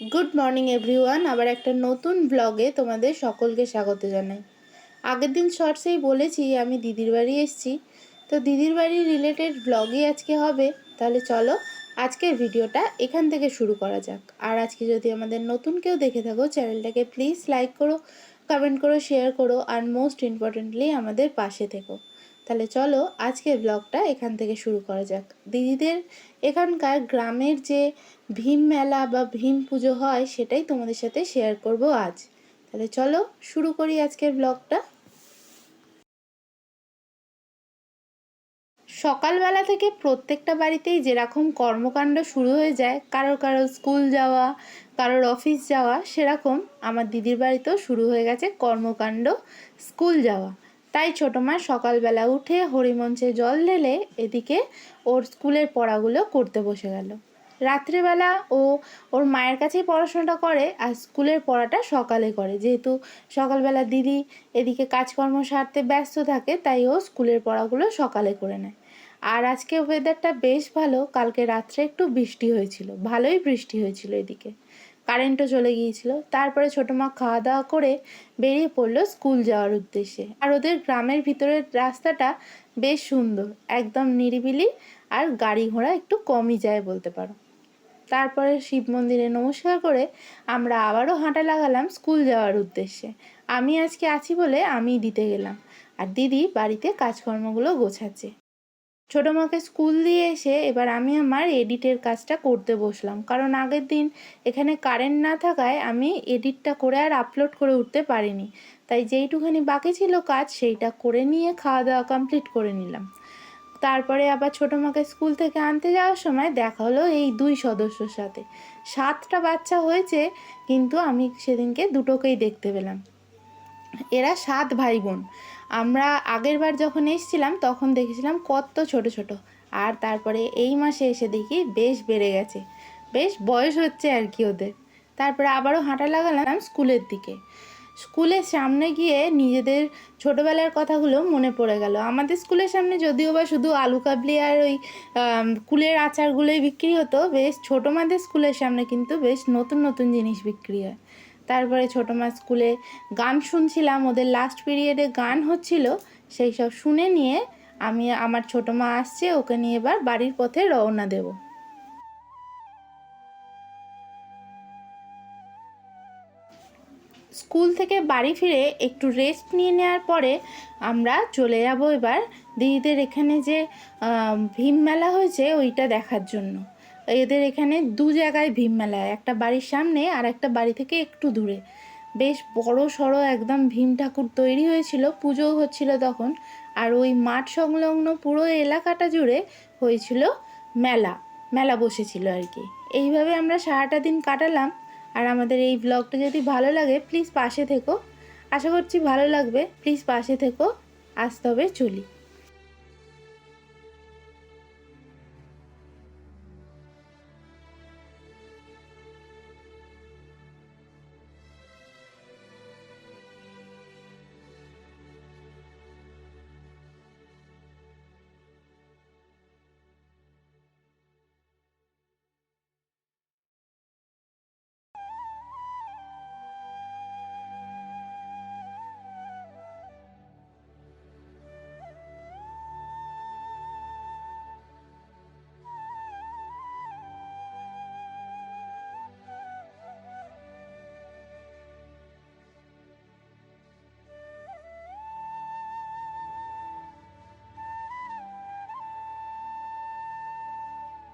Good morning everyone আবার একটা নতুন ব্লগে তোমাদের সকলকে স্বাগত জানাই। আগের দিন শর্টসেই বলেছি, আমি দিদির বাড়ি এসেছি। তো দিদির বাড়ি রিলেটেড ব্লগই আজকে হবে। তাহলে চলো আজকের ভিডিওটা এখান থেকে শুরু করা যাক। আর আজকে যদি আমাদের নতুন কেউ দেখে থাকো চ্যানেলটাকে প্লিজ লাইক করো কমেন্ট করো শেয়ার করো, আর মোস্ট ইম্পর্টেন্টলি আমাদের পাশে থেকো। তাহলে চলো আজকের ব্লগটা এখান থেকে শুরু করা যাক। দিদিদের এখানকার গ্রামের যে ভীম মেলা বা ভীম পুজো হয়, সেটাই তোমাদের সাথে শেয়ার করব আজ। তাহলে চলো শুরু করি আজকের ব্লগটা সকালবেলা থেকে প্রত্যেকটা বাড়িতেই যেরকম কর্মকাণ্ড শুরু হয়ে যায়, কারোর কারোর স্কুল যাওয়া, কারোর অফিস যাওয়া, সেরকম আমার দিদির বাড়িতেও শুরু হয়ে গেছে কর্মকাণ্ড স্কুল যাওয়া। তাই ছোটো মা সকালবেলা উঠে হরিমঞ্চে জল ঢেলে এদিকে ওর স্কুলের পড়াগুলো করতে বসে গেল। রাত্রিবেলা ও ওর মায়ের কাছেই পড়াশোনাটা করে আর স্কুলের পড়াটা সকালে করে। যেহেতু সকালবেলা দিদি এদিকে কাজকর্ম সারতে ব্যস্ত থাকে, তাই ও স্কুলের পড়াগুলো সকালে করে নেয়। আর আজকে ওয়েদারটা বেশ ভালো, কালকে রাত্রে একটু বৃষ্টি হয়েছিল, ভালোই বৃষ্টি হয়েছিল এদিকে। কারেন্টও চলে গিয়েছিল। তারপরে ছোটো মা খাওয়া দাওয়া করে বেরিয়ে পড়ল স্কুল যাওয়ার উদ্দেশ্যে। আর ওদের গ্রামের ভিতরের রাস্তাটা বেশ সুন্দর, একদম নিরিবিলি আর গাড়ি ঘোড়া একটু কমই যায় বলতে পারো। তারপরে শিব মন্দিরে নমস্কার করে আমরা আবারও হাঁটা লাগালাম স্কুল যাওয়ার উদ্দেশ্যে। আমি আজকে আছি বলে আমি দিতে গেলাম। আর দিদি বাড়িতে কাজকর্মগুলো গোছাচ্ছে। ছোটো মাকে স্কুল দিয়ে এসে এবার আমি আমার এডিটের কাজটা করতে বসলাম। কারণ আগের দিন এখানে কারেন্ট না থাকায় আমি এডিটটা করে আর আপলোড করে উঠতে পারিনি। তাই যেইটুখানি বাকি ছিল কাজ সেইটা করে নিয়ে খাওয়া দাওয়া কমপ্লিট করে নিলাম। তারপরে আবার ছোটো মাকে স্কুল থেকে আনতে যাওয়ার সময় দেখা হলো এই দুই সদস্যর সাথে। সাতটা বাচ্চা হয়েছে, কিন্তু আমি সেদিনকে দুটোকেই দেখতে পেলাম। এরা সাত ভাই বোন আমরা আগের বার যখন এসেছিলাম, তখন দেখেছিলাম কত ছোট ছোট। আর তারপরে এই মাসে এসে দেখি বেশ বেড়ে গেছে। বেশ বয়স হচ্ছে আর কি ওদের। তারপরে আবারও হাঁটা লাগালাম স্কুলের দিকে। স্কুলের সামনে গিয়ে নিজেদের ছোটোবেলার কথাগুলো মনে পড়ে গেল। আমাদের স্কুলের সামনে যদিও বা শুধু আলু কাবলি আর ওই কুলের আচারগুলোই বিক্রি হতো, বেশ ছোটো মাদের স্কুলের সামনে কিন্তু বেশ নতুন নতুন জিনিস বিক্রি হয়। তারপরে ছোটো মা স্কুলে গান শুনছিলাম, ওদের লাস্ট পিরিয়ডে গান হচ্ছিল, সেই সব শুনে নিয়ে আমি, আমার ছোটো মা আসছে, ওকে নিয়ে এবার বাড়ির পথে রওনা দেবো। স্কুল থেকে বাড়ি ফিরে একটু রেস্ট নিয়ে নেওয়ার পরে আমরা চলে যাব এবার। দিদিদের এখানে যে ভীম মেলা হয়েছে, ওইটা দেখার জন্য। এদের এখানে দু জায়গায় ভীম মেলা একটা বাড়ির সামনে আর একটা বাড়ি থেকে একটু দূরে। বেশ বড় সড়ো একদম ভীম ঠাকুর তৈরি হয়েছিল, পুজোও হচ্ছিল তখন। আর ওই মাঠ সংলগ্ন পুরো এলাকাটা জুড়ে হয়েছিল মেলা মেলা বসেছিল আর কি। এইভাবে আমরা সারাটা দিন কাটালাম। আর আমাদের এই ব্লগটা যদি ভালো লাগে, প্লিজ পাশে থেকো। আশা করছি ভালো লাগবে। প্লিজ পাশে থেকো। আসতে হবে চলি।